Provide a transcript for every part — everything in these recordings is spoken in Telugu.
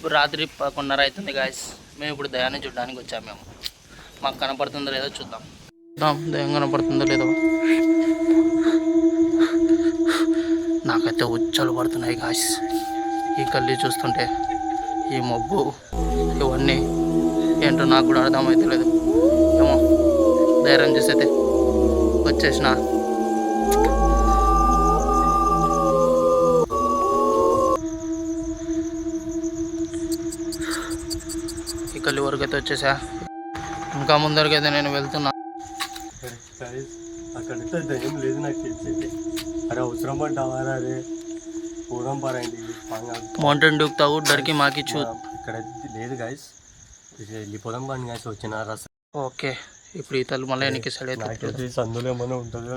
ఇప్పుడు రాత్రి పదకొండున్నర అవుతుంది గాయస్ మేము ఇప్పుడు దయాన్ని చూడడానికి వచ్చాము మేము. మాకు కనపడుతుందో లేదో చూద్దాం. చూద్దాం దయం కనపడుతుందో లేదో. నాకైతే ఉచ్చలు పడుతున్నాయి గాయస్ ఈ కళ్ళు చూస్తుంటే ఈ మబ్బు ఇవన్నీ ఏంటో నాకు కూడా అర్థమైతే లేదు. ఏమో ధైర్యం చేసైతే వచ్చేసిన. కళ్ళు వరకు అయితే వచ్చేసా. ఇంకా ముందరికైతే నేను వెళ్తున్నా. దయ్యం లేదు నాకు అరే అవసరం పడ్డావారా అరే పూరం మౌంటైన్ డ్యూక్ తాగు డర్కి మాకి చూ ఇక్కడ లేదు గైస్ వెళ్ళిపోదాం కానీ గైస్ వచ్చిన రస ఓకే ఇప్పుడు ఈ తల్లు మళ్ళీ వెనక్కి సైడ్ అయితే సందులో ఏమైనా ఉంటుంది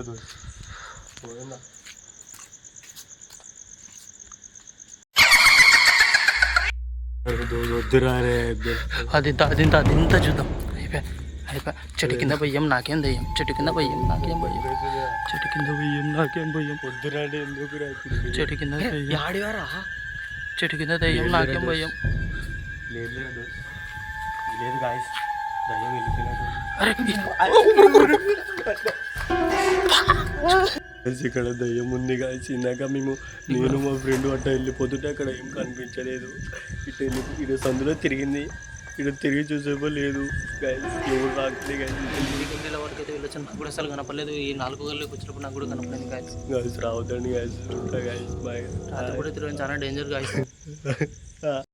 అది అది ఇంత అది ఇంత చూద్దాం అయిపోయా అయిపోయా చెట్టు కింద పోయాం నాకేం దయ్యం చెట్టు కింద పోయాం నాకేం భయం చెట్టు కింద పోయాం నాకేం భయం వద్దురా అంటే ఎందుకు చెట్టు కింద దయ్యం చెట్టు కింద దయ్యం నాకేం భయం లేదు లేదు లేదు గాయస్ దయ్యం వెళ్ళిపోయినట్టు అరే ఇక్కడ దయ్యం ఉంది గాయస్ ఇందాక మేము నేను మా ఫ్రెండ్ అట్ట వెళ్ళిపోతుంటే అక్కడ ఏం కనిపించలేదు. ఇటు వెళ్ళి ఇటు సందులో తిరిగింది. ఇటు తిరిగి చూసేపో లేదు గాయస్ ఎవరు రాకలే వెళ్ళొచ్చు నాకు కూడా అసలు కనపడలేదు ఈ నాలుగు గల్లీకి వచ్చినప్పుడు నాకు కూడా కనపడింది గాయస్ గాయస్ రావద్దండి గాయస్ ఉంటా గాయస్ బాయ్ రాత్రి కూడా తిరగడం చాలా డేంజర్ గాయస్